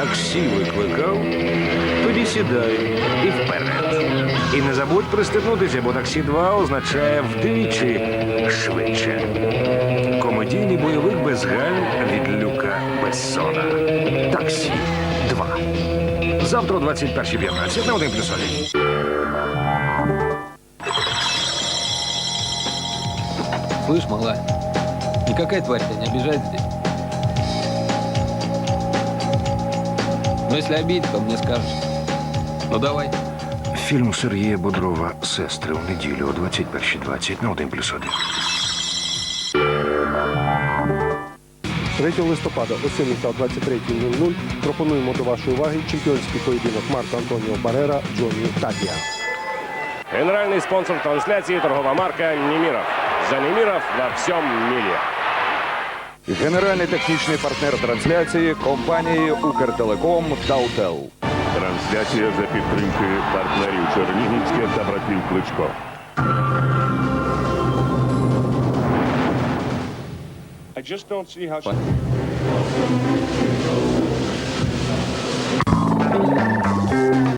таксі викликав, тоді сідай і вперед. І не забудь пристебнутися, бо таксі 2 означає вдвічі швидше. Комедійний бойовик без галь від Люка Бессона. Таксі 2. Завтра о 21.15 на 1 плюс 1. Слышь, малая, никакая тварь тебя не обижает здесь. Но если обидит, то мне скажешь. Ну давай. Фільм Сергія Бодрова Сестри у неділю о 21.20 на 1 плюс 1. 3 листопада о 7 та 23.00 пропонуємо до вашої уваги чемпіонський поєдинок Марко Антоніо Барера Джоні Табія. Генеральный спонсор трансляции торговая марка «Немиров». За Немиров во всем мире. Генеральний технічний партнер трансляції компанії Укртелеком Таутел. Трансляція за підтримки партнерів Чернігівське та братів Кличко. I just don't see how...